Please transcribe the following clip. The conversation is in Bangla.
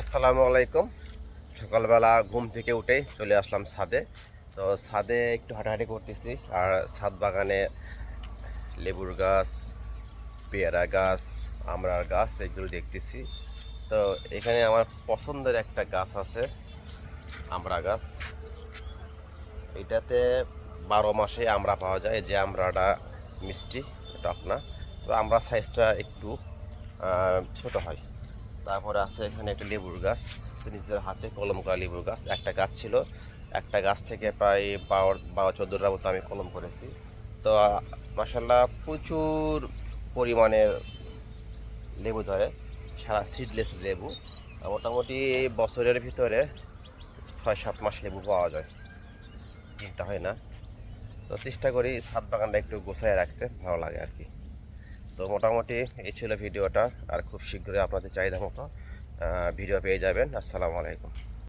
আসসালামু আলাইকুম। সকালবেলা ঘুম থেকে উঠেই চলে আসলাম ছাদে। তো ছাদে একটু হাঁটাহাঁটি করতেছি। আর ছাদ বাগানে লেবুর গাছ, পেয়ারা গাছ আমড়ার গাছ এগুলো দেখতেছি। তো এখানে আমার পছন্দের একটা গাছ আছে আমরা গাছ। এটাতে বারো মাসে আমরা পাওয়া যায়। যে আমরাটা মিষ্টি টক না তো আমরা সাইজটা একটু ছোট হয়। তারপরে আছে এখানে একটা লেবুর গাছ, নিজের হাতে কলম করা লেবুর গাছ। একটা গাছ ছিল। একটা গাছ থেকে প্রায় বারো বারো, চোদ্দোটার মতো আমি কলম করেছি। তো মাসাল্লাহ প্রচুর পরিমাণের লেবু ধরে, সারা সিডলেস লেবু। মোটামুটি বছরের ভিতরে ছয় সাত মাস লেবু পাওয়া যায়। চিন্তা হয় না। তো চেষ্টা করি ছাদ বাগানটা একটু গোছায় রাখতে, ভালো লাগে আর কি। তো মোটামুটি এই ছিল ভিডিওটা, আর খুব শীঘ্রই আপনাদের চাহিদা মতো ভিডিও পেয়ে যাবেন। আসসালামু আলাইকুম।